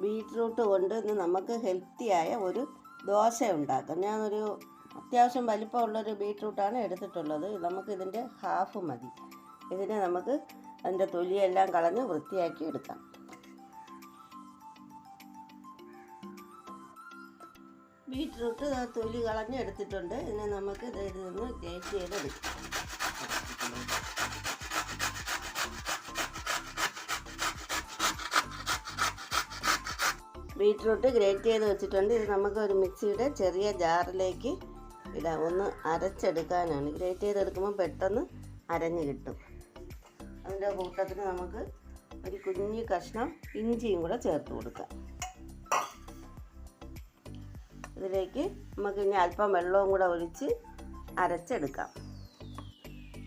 Beetroot കൊണ്ട് ഇന്ന് നമുക്ക് ഹെൽത്തിയായ ഒരു ദോശ ഉണ്ടാക്കാം. ഞാനൊരു അത്യാവശ്യം വലിപ്പമുള്ളൊരു ബീറ്റ്റൂട്ടാണ് എടുത്തിട്ടുള്ളത്. നമുക്ക് ഇതിന്റെ ഹാഫ് മതി. ഇതിനെ നമുക്ക് അതിന്റെ തൊലിയെല്ലാം കളഞ്ഞ് വൃത്തിയാക്കി എടുക്കാം. ബീറ്റ്റൂട്ട് തൊലി കളഞ്ഞ് എടുത്തിട്ടുണ്ട്. ഇതിനെ നമുക്ക് ഇത് ഇതിൽ നിന്ന് ഗ്രേറ്റ് ചെയ്തെടുക്കാം. ബീറ്റ്റൂട്ട് ഗ്രേറ്റ് ചെയ്ത് വെച്ചിട്ടുണ്ട്. ഇത് നമുക്ക് ഒരു മിക്സിയുടെ ചെറിയ ജാറിലേക്ക് ഇടാം. ഒന്ന് അരച്ചെടുക്കാനാണ്. ഗ്രേറ്റ് ചെയ്തെടുക്കുമ്പോൾ പെട്ടെന്ന് അരഞ്ഞ് കിട്ടും. അതിന്റെ കൂട്ടത്തിന് നമുക്ക് ഒരു കുഞ്ഞു കഷ്ണം ഇഞ്ചിയും കൂടെ ചേർത്ത് കൊടുക്കാം. ഇതിലേക്ക് നമുക്ക് ഇനി അല്പം വെള്ളവും കൂടെ ഒഴിച്ച് അരച്ചെടുക്കാം.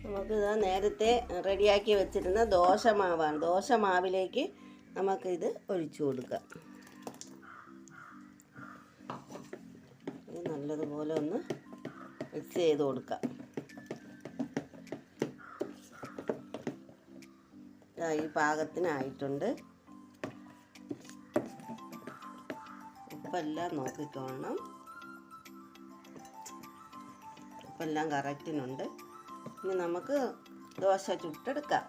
നമുക്കിത് നേരത്തെ റെഡിയാക്കി വെച്ചിരുന്ന ദോശമാവാണ്. ദോശമാവിലേക്ക് നമുക്കിത് ഒഴിച്ചു കൊടുക്കാം. നല്ലതുപോലെ ഒന്ന് മിക്സ് ചെയ്ത് കൊടുക്കാം. ഈ പാകത്തിനായിട്ടുണ്ട്. ഉപ്പെല്ലാം നോക്കിക്കോണം ഉപ്പെല്ലാം കറക്റ്റിനുണ്ട്. ഇനി നമുക്ക് ദോശ ചുട്ടെടുക്കാം.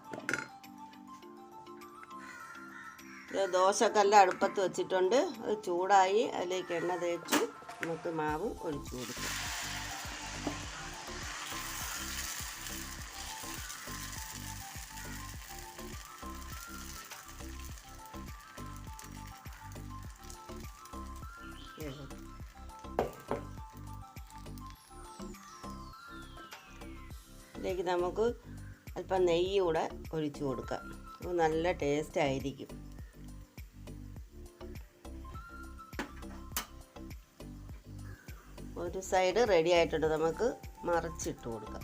ദോശക്കല്ല അടുപ്പത്ത് വെച്ചിട്ടുണ്ട്. അത് ചൂടായി അതിലേക്ക് എണ്ണ തേച്ചു നമുക്ക് മാവ് ഒഴിച്ചു കൊടുക്കാം. ഇതിലേക്ക് നമുക്ക് അല്പം നെയ്യ് കൂടെ ഒഴിച്ചു കൊടുക്കാം. നല്ല ടേസ്റ്റ് ആയിരിക്കും. ഒരു സൈഡ് റെഡി ആയിട്ടുണ്ട്. നമുക്ക് മറിച്ചിട്ട് കൊടുക്കാം.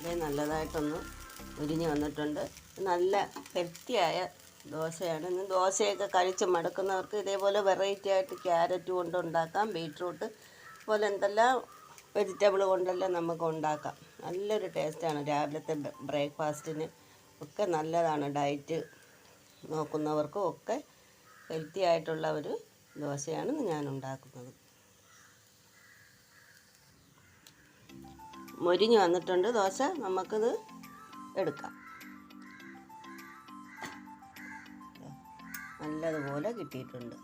ഇത് നല്ലതായിട്ടൊന്ന് ഉരിഞ്ഞ് വന്നിട്ടുണ്ട്. നല്ല ഹെൽത്തിയായ ദോശയാണ്. ഇന്ന് ദോശയൊക്കെ കഴിച്ച് മടുക്കുന്നവർക്ക് ഇതേപോലെ വെറൈറ്റി ആയിട്ട് ക്യാരറ്റ് കൊണ്ട് ഉണ്ടാക്കാം. ബീട്രൂട്ട് പോലെ എന്തെല്ലാം വെജിറ്റബിൾ കൊണ്ടെല്ലാം നമുക്ക് ഉണ്ടാക്കാം. നല്ലൊരു ടേസ്റ്റാണ് രാവിലത്തെ ബ്രേക്ക്ഫാസ്റ്റിന് ഒക്കെ നല്ലതാണ്. ഡയറ്റ് നോക്കുന്നവർക്കും ഒക്കെ ഹെൽത്തി ആയിട്ടുള്ള ഒരു ദോശയാണ് ഞാൻ ഉണ്ടാക്കുന്നത്. മൊരിഞ്ഞ് വന്നിട്ടുണ്ട് ദോശ. നമുക്കിത് എടുക്കാം. നല്ലതുപോലെ കിട്ടിയിട്ടുണ്ട്.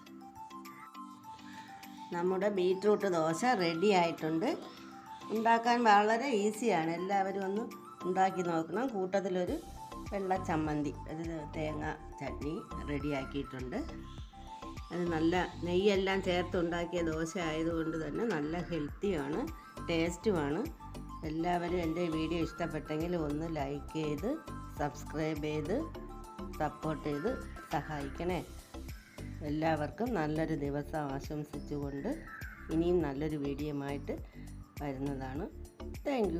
നമ്മുടെ ബീറ്റ്റൂട്ട് ദോശ റെഡി ആയിട്ടുണ്ട്. ഉണ്ടാക്കാൻ വളരെ ഈസിയാണ്. എല്ലാവരും ഒന്ന് ഉണ്ടാക്കി നോക്കണം. കൂട്ടത്തിലൊരു വെള്ള ചമ്മന്തി ഒരു തേങ്ങ ചട്നി റെഡിയാക്കിയിട്ടുണ്ട് അത് നല്ല നെയ്യെല്ലാം ചേർത്ത് ഉണ്ടാക്കിയ ദോശ ആയതുകൊണ്ട് തന്നെ നല്ല ഹെൽത്തിയാണ് ടേസ്റ്റുമാണ് എല്ലാവരും എന്റെ വീഡിയോ ഇഷ്ടപ്പെട്ടെങ്കിൽ ഒന്ന് ലൈക്ക് ചെയ്ത് സബ്സ്ക്രൈബ് ചെയ്ത് സപ്പോർട്ട് ചെയ്ത് സഹായിക്കണേ. എല്ലാവർക്കും നല്ലൊരു ദിവസം ആശംസിച്ചുകൊണ്ട് ഇനിയും നല്ലൊരു വീഡിയോ ആയിട്ട് വരുന്നതാണ്. താങ്ക്